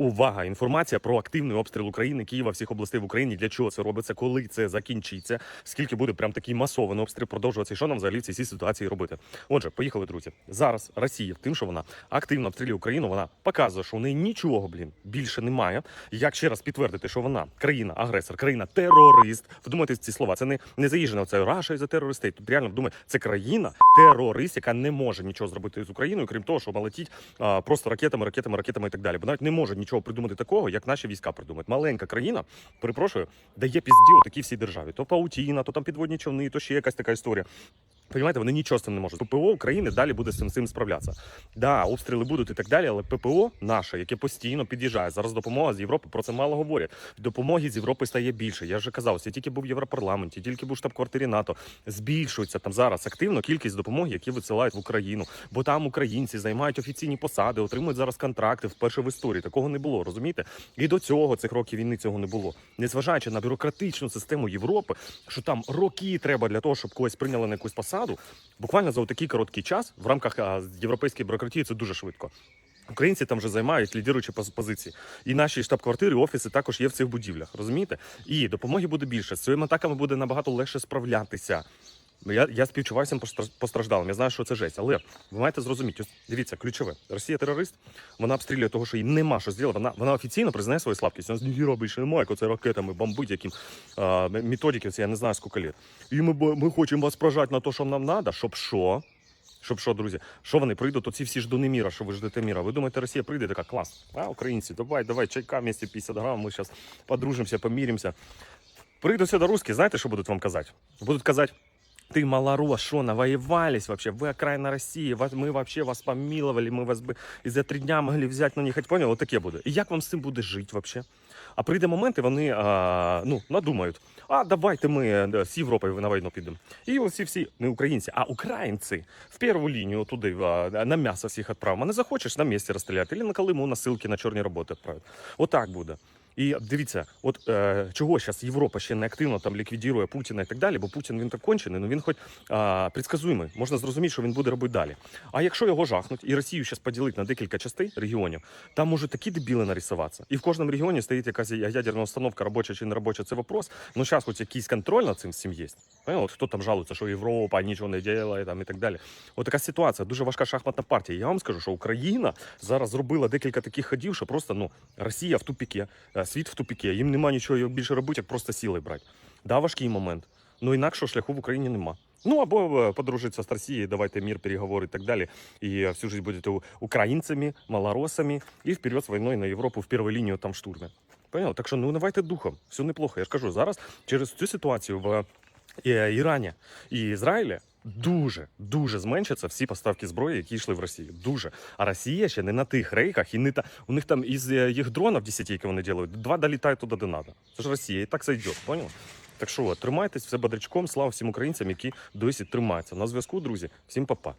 Увага! Інформація про активний обстріл України, Києва, всіх областей в Україні. Для чого це робиться? Коли це закінчиться? Скільки буде прям такий масований обстріл продовжуватися? Що нам взагалі в цій ситуації робити? Отже, поїхали, друзі. Зараз Росія, тим, що вона активно обстрілює Україну, вона показує, що у неї нічого, блін, більше немає. Як ще раз підтвердити, що вона країна-агресор, країна-терорист. Вдумайтесь ці слова. Це не, не заїжджено. Це Раша за терористей. Тут реально вдумайте, це країна терорист, яка не може нічого зробити з Україною, крім того, що летіть а, просто ракетами, ракетами, ракетами і так далі. Бо навіть не може нічого придумати такого, як наші війська придумають. Маленька країна, перепрошую, дає пізді отакій всій державі. То паутіна, то там підводні човни, то ще якась така історія. Понімаєте, вони нічого з цим не можуть. ППО України далі буде з цим, цим справлятися. Да, обстріли будуть і так далі, але ППО наше, яке постійно під'їжджає. Зараз допомога з Європи про це мало говорять. Допомоги з Європи стає більше. Я вже казав, я тільки був в Європарламенті, тільки був штаб-квартирі НАТО. Збільшується там зараз активно кількість допомоги, які висилають в Україну. Бо там українці займають офіційні посади, отримують зараз контракти вперше в історії. Такого не було, розумієте? І до цього цих років війни цього не було. Незважаючи на бюрократичну систему Європи, що там роки треба для того, щоб когось прийняли на якусь посаду. Буквально за такий короткий час в рамках європейської бюрократії це дуже швидко. Українці там вже займають лідируючі позиції. І наші штаб-квартири, офіси також є в цих будівлях. Розумієте? І допомоги буде більше. З цими атаками буде набагато легше справлятися. Я, я співчуваю всім постраждалим. Я знаю, що це жесть. Але ви маєте зрозуміти, дивіться, ключове. Росія терорист, вона обстрілює того, що їй нема що зробити. Вона, вона офіційно признає свою слабкість. Вона ніхіра більше немає, як оце ракетами бомбить, яким а, методики, це я не знаю скільки літ. І ми, ми хочемо вас прожати на те, що нам треба, щоб що? Щоб що, друзі, що вони прийдуть, оці всі ждуни міра, що ви ждете міра. Ви думаєте, Росія прийде така клас. А, українці, давай, давай, чайка вместе 50 грам, ми зараз подружимося, поміримося. Прийдуть сюди русські, знаєте, що будуть вам казати? Будуть казати, ты малорос, что, навоевались вообще? Вы окраина России, вас- мы вообще вас помиловали, мы вас бы і за три дня могли взяти, ну не хоть понял, от таке буде. І як вам з цим буде жити вообще? А прийде момент, і вони а, ну, надумають, а давайте ми е, з Європою на війну підемо. І ось ці всі, не українці, а українці в першу лінію туди а, на м'ясо всіх відправимо. А не захочеш на місці розстріляти, або на Калиму на ссылки на чорні роботи відправити. Отак буде. І дивіться, от е, чого зараз Європа ще не активно там ліквідує Путіна і так далі, бо Путін він так кончений, ну він хоч е, предсказуємий. Можна зрозуміти, що він буде робити далі. А якщо його жахнуть і Росію зараз поділить на декілька частей регіонів, там можуть такі дебіли нарисуватися. І в кожному регіоні стоїть якась ядерна установка, робоча чи не робоча, це вопрос. Ну зараз хоч якийсь контроль над цим всім є. От хто там жалується, що Європа нічого не там і так далі. От така ситуація, дуже важка шахматна партія. Я вам скажу, що Україна зараз зробила декілька таких ходів, що просто ну Росія в тупіки, е, світ в тупіки. Їм нема нічого більше робити, як просто сіли брати. Да, важкий момент. Ну інакшого шляху в Україні нема. Ну або е, подружитися з Росією, давайте мир, переговори і так далі. І е, всю жизнь будете українцями, малоросами і вперед з війною на Європу в першу лінію там в штурмі. Понял? Так що ну давайте духом, все неплохо. Я ж кажу, зараз через цю ситуацію в Ірані і Ізраїлі дуже дуже зменшаться всі поставки зброї, які йшли в Росію. Дуже. А Росія ще не на тих рейках, і не та у них там із е, їх дронів 10, які вони роблять, два долітають туди, де треба. Це ж Росія, і так зайде, понял? Так що, тримайтесь все бодрячком. Слава всім українцям, які досі тримаються. На зв'язку, друзі. Всім па-па.